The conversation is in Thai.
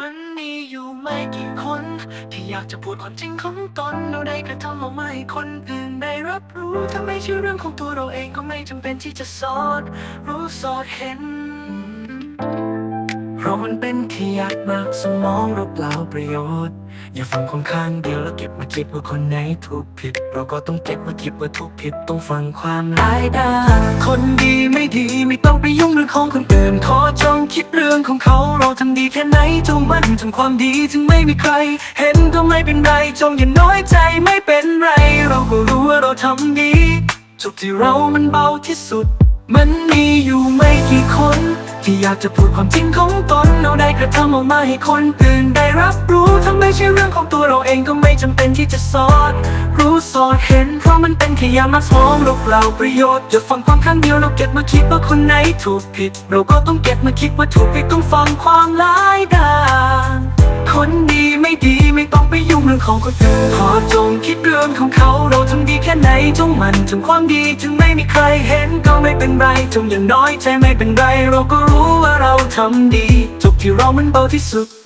มันมีอยู่ไม่กี่คน ที่อยากจะพูดความจริงของตนเราได้กระทำออกมาให้คนอื่นได้รับรู้ถ้าไม่ใช่เรื่องของตัวเราเองก็ไม่จำเป็นที่จะสอด รู้สอดเห็น เพราะมันเป็นแค่หยาดมากสมองเราเปล่าประโยชน์ อย่าฟังคนข้างเดียวแล้วเก็บมาคิดว่าคนไหนถูกผิด เราก็ต้องเก็บมาคิดว่าถูกผิดต้องฟังความร้ายด้านคนดีไม่ดีไม่ต้องไปยุ่งเรื่องของคนอื่น คิดเรื่องของเขาเราทำดีแค่ไหนจงมั่นทำความดีถึงไม่มีใคร เห็นก็ไม่เป็นไรจงอย่าน้อยใจไม่เป็นไร เราก็รู้ว่าเราทำดีจุดที่เรามันเบาที่สุด มันมีอยู่ไม่กี่คน ที่อยากจะพูดความจริงของตนเราได้กระทำออกมาให้คนอื่นได้รับรู้ถ้าไม่ใช่เรื่องของตัวเราเองก็ไม่จำเป็นที่จะสอนรู้ เพราะมันเป็นแค่ยามาสมองเราเปล่าประโยชน์จะฟังความข้างเดียวเราเก็บมาคิดว่าคนไหนถูกผิด เราก็ต้องเก็บมาคิดว่าถูกผิดต้องฟังความหลายด้านคนดีไม่ดีไม่ต้องไปยุ่งเรื่องของคนอื่นขอจงคิดเรื่องของเขาเราทำดีแค่ไหนจงมันทำความดีถึงไม่มีใครเห็นก็ไม่เป็นไรจงอย่างน้อยใจไม่เป็นไร เราก็รู้ว่าเราทำดีจุดที่เรามันเบาที่สุด